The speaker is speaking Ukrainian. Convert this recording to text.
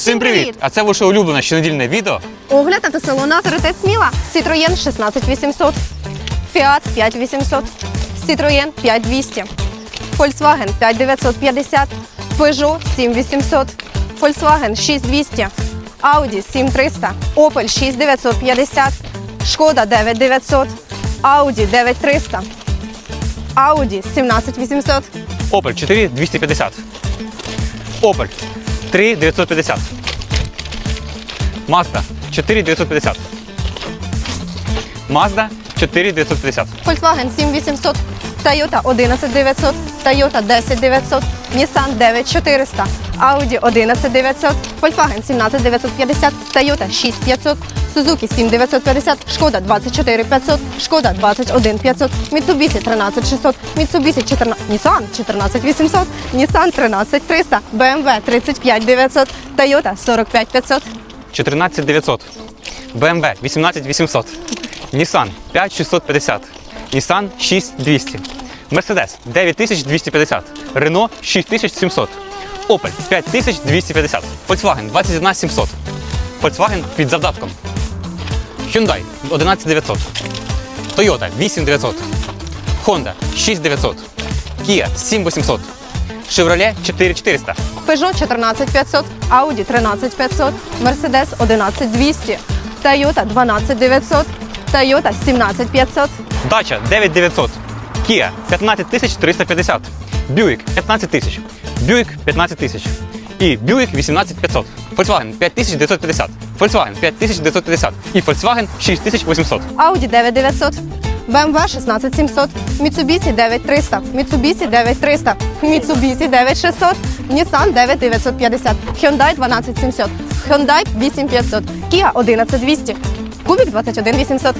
Всім привіт! А це ваше улюблене щонедільне відео. Огляд автосалону авторитет Сміла. Citroën 16800. Fiat 5800. Citroën 5200. Volkswagen 5950. Peugeot 7800. Volkswagen 6200. Audi 7300. Opel 6950. Шкода 9900. Audi 9300. Audi 17800. Opel 4250. Opel 3950. Mazda 4 950. Mazda 4 950. Volkswagen 7800, Toyota 11900, Toyota 10900, Nissan 9400, Audi 11900, Volkswagen 17950, Toyota 6500, Suzuki 7950, Шкода 24500, Шкода 21500, Mitsubishi 13600, Mitsubishi 14, Nissan 14800, Nissan 13300, BMW 35900, Toyota 45500, 14900. BMW 18800. Nissan 5650. Nissan 6200. Mercedes 9250. Renault 6700. Opel 5250. Volkswagen 21700. Volkswagen під завдатком. Hyundai 11900. Toyota 8900. Honda 6900. Kia 7800. Chevrolet 4400. Peugeot 14500, Audi 13500, Mercedes 11200, Toyota 12900, Toyota 17500, Дача 9900. Kia 15350. Buick 15000. Buick 15000. І Buick 18500. Volkswagen 5950. Volkswagen 5950. І Volkswagen 6800. Audi 9900, BMW 16700, Mitsubishi 9300, Mitsubishi 9300, Mitsubishi 9600, Nissan 9950, Hyundai 12700, Hyundai 8500, Kia 11200, Кубик 21800,